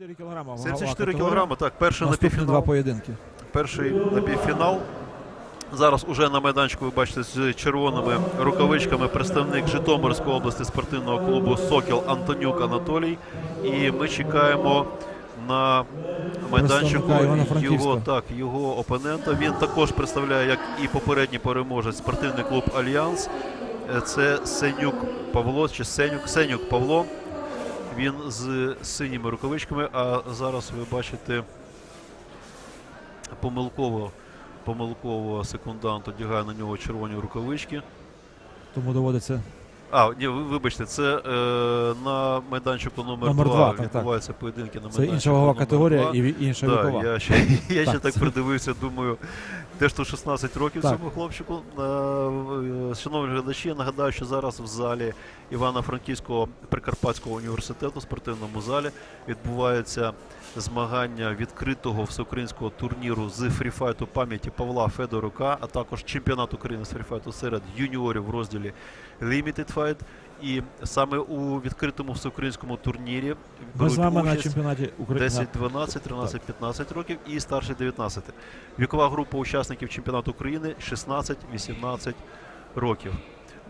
74 кілограма. 74 категорія. кілограми. Так, перший Наступні два напівфінал. поєдинки. Перший напівфінал. Зараз уже на майданчику ви бачите з червоними рукавичками представник Житомирської області спортивного клубу Сокіл Антонюк Анатолій. І ми чекаємо на майданчику його так, його опонента. Він також представляє, як і попередній переможець, спортивний клуб Альянс. Е, Це Сенюк Павло чи Сенюк Сенюк Павло. Він з синіми рукавичками, а зараз ви бачите помилково, помилково секундант одягає на нього червоні рукавички. Тому доводиться А, ні, ви- вибачте, це е, на майданчику номер, Номер 2 два, так, відбуваються поєдинки на це інша вагова категорія два. і інша Да, вікова. я ще, я ще Так, так придивився, думаю, де ж тут 16 років Так. цьому хлопчику. Е, е, Шановні глядачі, я нагадаю, що зараз в залі Івано-Франківського Прикарпатського університету, спортивному залі, відбуваються змагання відкритого всеукраїнського турніру з фріфайту пам'яті Павла Федорука, а також чемпіонат України з фріфайту серед юніорів в розділі Limited Fight. І саме у відкритому всеукраїнському турнірі Ми беруть на участь чемпіонаті України. 10, 12, 13, 15 років і старший 19. Вікова група учасників чемпіонату України 16-18 років.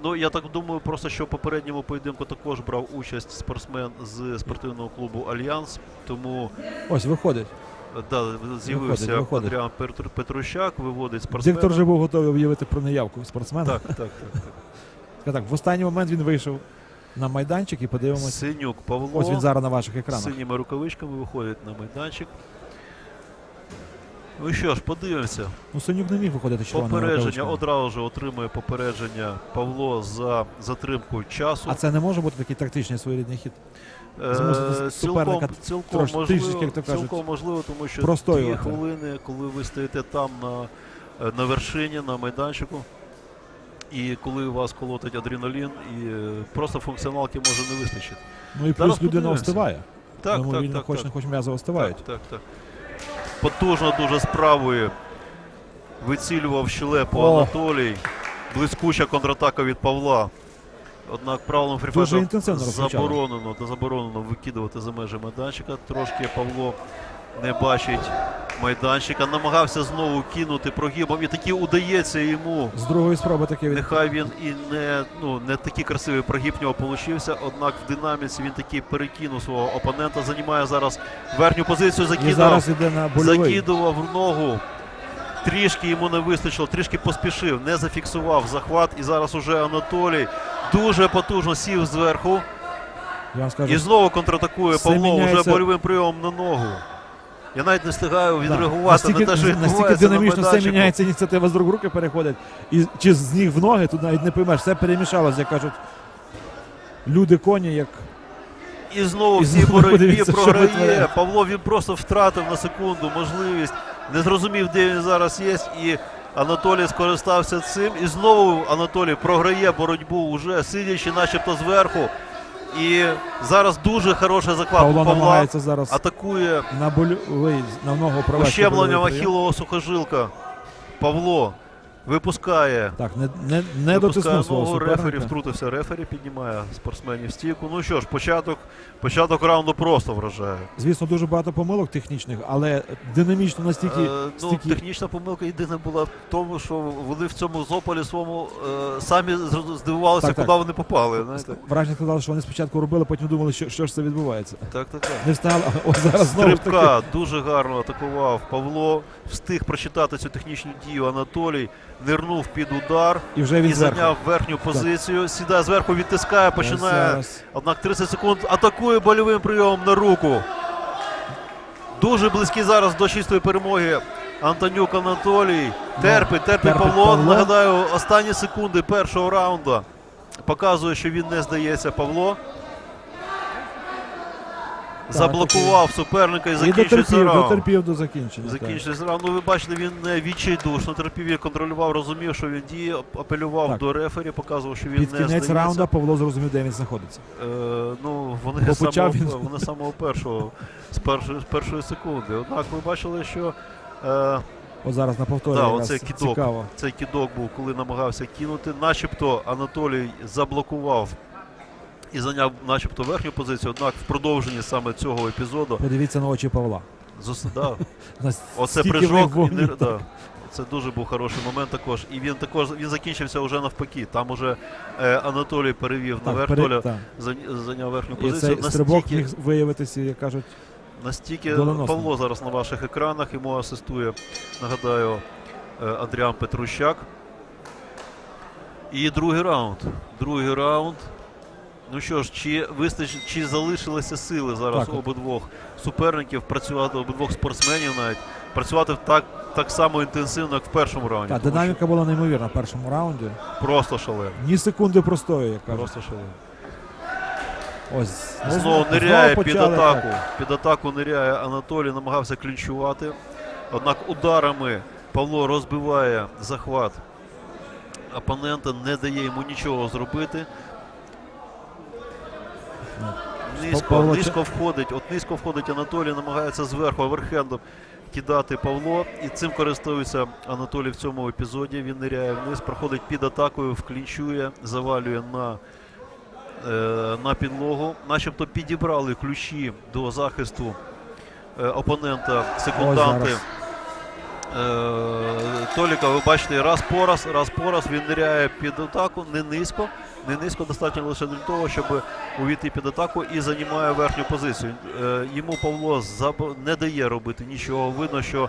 Ну, я так думаю, просто що в попередньому поєдинку також брав участь спортсмен з спортивного клубу Альянс. Тому Ось виходить. е, да, з'явився. Петр- Петрущак, виводить спортсмена. Диктор вже був готовий об'явити про неявку спортсмена. Так, так, так. так. Так, в останній момент він вийшов на майданчик і подивимось. Синюк Павло Ось він зараз на ваших екранах. синіми рукавичками виходить на майданчик. Ну що ж, подивимося. Ну, Синюк не міг виходити червоними Попередження одразу ж отримує попередження Павло за затримку часу. А це не може бути такий тактичний своєрідний хід. Е, змусити цілком, суперника цілком, трошки- можливо, трішечки, як то кажуть, цілком можливо, тому що ті хвилини, коли ви стоїте там на, е, на вершині, на майданчику, і коли у вас колотить адреналін, і е, просто функціоналки може не вистачити. Ну і плюс людина остиває. Так, Тому так, він так, хоч так. не хоч м'язи остивають. Так, так, так. Потужно дуже справою вицілював щелепу О. Анатолій. Блискуча контратака від Павла. Однак правилом розпочали. заборонено та заборонено викидувати за межі майданчика. Трошки Павло не бачить майданчика. Намагався знову кинути прогибом. І таки удається йому. З другої спроби таке від... Нехай він і не, ну, не такий красивий прогиб нього получився, однак в динаміці він таки перекинув свого опонента. Займає зараз верхню позицію, закидав, зараз іде на больовий. закидував в ногу. Трішки йому не вистачило, трішки поспішив, не зафіксував захват. І зараз уже Анатолій дуже потужно сів зверху. Я вам скажу, І знову контратакує Павло міняється. вже больовим прийомом на ногу. Я навіть не встигаю да, відреагувати настільки, на те, що настільки відбувається на динамічно все міняється, ініціатива з рук в руки переходить. І чи з ніг в ноги, тут навіть не поймеш, все перемішалось, як кажуть. Люди коні, як І знову І в цій боротьбі програє. Павло він просто втратив на секунду можливість. Не зрозумів, де він зараз є. І Анатолій скористався цим. І знову Анатолій програє боротьбу вже сидячи, начебто зверху. І зараз дуже хороша закладка Павло Павла. намагається зараз Атакує на больовий, на ногу провести. ущемлення. Ахілового сухожилка. Павло випускає. Так, не, не, не Випускає ногу, рефері втрутився. Рефері піднімає спортсменів стійку. Ну що ж, початок, початок раунду просто вражає. Звісно, дуже багато помилок технічних, але динамічно настільки, Е, ну, стільки технічна помилка єдина була в тому, що вони в цьому зополі своєму е, самі здивувалися, Так, так. куди вони попали. Знаєте? враження сказали, що вони спочатку робили, потім думали, що, що ж це відбувається. Так, так, так. Не встали, ось зараз знову. Стрибка дуже гарно атакував Павло. Встиг прочитати цю технічну дію Анатолій, нирнув під удар І вже і він зверху. зайняв верхню позицію. Сідає зверху, відтискає, починає. зараз. Однак 30 секунд атакує больовим прийомом на руку. Дуже близький зараз до чистої перемоги. Антонюк Анатолій. Терпить, терпить. Павло. Нагадаю, останні секунди першого раунду. Показує, що він не здається Павло. Заблокував суперника і закінчується раунд. дотерпів до закінчення. так. Закінчується раунд. Ну, ви бачите, він не відчайдушно терпів, і контролював, розумів, що він діє, апелював Так. до рефері, показував, що він Під не кінець здається. раунду Павло зрозумів, де він знаходиться. Е, ну, вони Бо з самого, почав він- вони з самого першого, з першої, з першої секунди. Однак ми бачили, що е, От зараз на повторі Да, якраз оце кидок. цікаво. цей кідок був, коли намагався кинути. Начебто Анатолій заблокував і зайняв начебто верхню позицію. Однак в продовженні саме цього епізоду Подивіться на очі Павла. зос- да, Оце прыжок, і не, да, це дуже був хороший момент також. І він також він закінчився вже навпаки. Там уже е, Анатолій перевів перед- Толя зайняв верхню І позицію. цей стрибок Настільки, міг виявитися, як кажуть, настільки доленосним. Павло зараз на ваших екранах йому асистує, нагадаю, е, Адріан Петрущак. І другий раунд. Другий раунд. Ну що ж, чи вистачить, чи залишилися сили зараз Так обидвох суперників працювати обидвох спортсменів навіть працювати так, так само інтенсивно, як в першому раунді. та, тому динаміка була неймовірна в першому раунді. Просто шалено. Ні секунди простої, як кажуть. Просто шалено. Ось Знову ниряє знову під атаку. так. Під атаку ниряє Анатолій, намагався клінчувати. Однак ударами Павло розбиває захват опонента, не дає йому нічого зробити. Низько, низько входить, от низько входить Анатолій, намагається зверху оверхендом кидати Павло. І цим користується Анатолій в цьому епізоді. Він ниряє вниз, проходить під атакою, вклінчує, завалює на, е, на підлогу. Начебто підібрали ключі до захисту е, опонента секунданти. Е, Толіка, ви бачите, раз по раз, раз по раз він ниряє під атаку, не низько, не низько, достатньо лише для того, щоб увійти під атаку і займає верхню позицію. Е, Йому Павло не дає робити нічого. Видно, що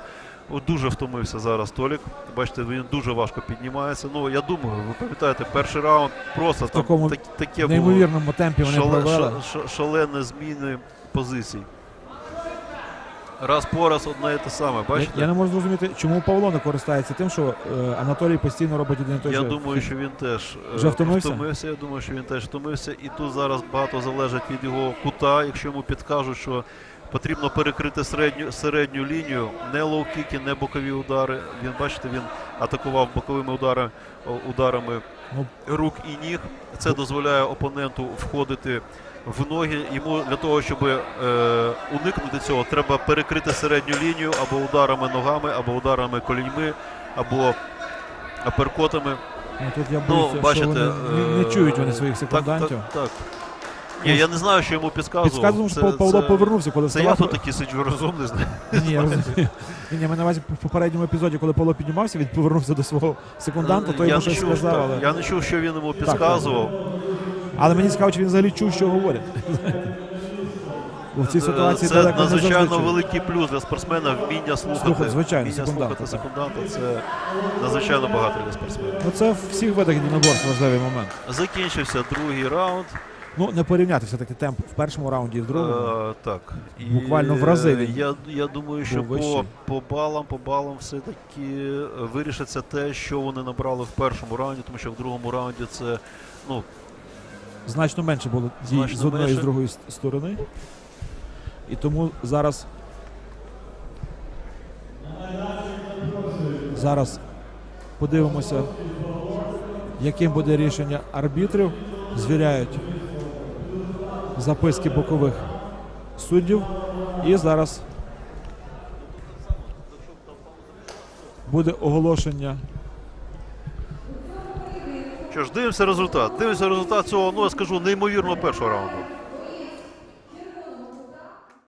дуже втомився зараз Толік. Бачите, він дуже важко піднімається. Ну, я думаю, ви пам'ятаєте, перший раунд просто там такому так- таке В було неймовірному темпі вони шале- провели. шалене зміни позицій. Раз по раз одне і те саме. Бачите? я не можу зрозуміти, чому Павло не користається тим, що е, Анатолій постійно робить один і той Я же. думаю, що він теж е, Вже втомився? Я думаю, що він теж втомився. І тут зараз багато залежить від його кута. Якщо йому підкажуть, що потрібно перекрити середню, середню лінію, не лоу-кіки, не бокові удари. Він, бачите, він атакував боковими удари, о, ударами Ну. рук і ніг. Це дозволяє опоненту входити в ноги. Йому для того, щоб е, уникнути цього, треба перекрити середню лінію або ударами ногами, або ударами коліньми, або аперкотами. Ну, тут я Ну, бачите, що вони не, не е, чують вони своїх секундантів. так, так. Ні, я не знаю, що йому підказував. Підказував, що Це- Павло це- повернувся, коли Це я тут такий сиджу розумний. Ні, я розумію. Ні, ні, на увазі в попередньому епізоді, коли Павло піднімався, він повернувся до свого секунданта, той я, йому щось сказав. Але... я не чув, що він йому підказував. Але мені цікаво, чи він взагалі чув, що говорять. В цій ситуації це надзвичайно великий плюс для спортсмена вміння слухати. Слухати, звичайно, вміння секунданта, слухати секунданта. Це надзвичайно багато для спортсмена. Ну це в всіх видах єдиноборств важливий момент. Закінчився другий раунд. Ну, не порівняти все-таки темп в першому раунді і в другому. Е, так. І, Буквально в рази він Я, я думаю, що по, по балам, по балам все-таки вирішиться те, що вони набрали в першому раунді, тому що в другому раунді це ну, Значно менше було дій Значно з одної і з менше. другої с- сторони. І тому зараз. Зараз подивимося, яким буде рішення арбітрів. Звіряють записки бокових суддів. І зараз буде оголошення. Що ж, дивимося результат. Дивимося результат цього, ну я скажу, неймовірного першого раунду.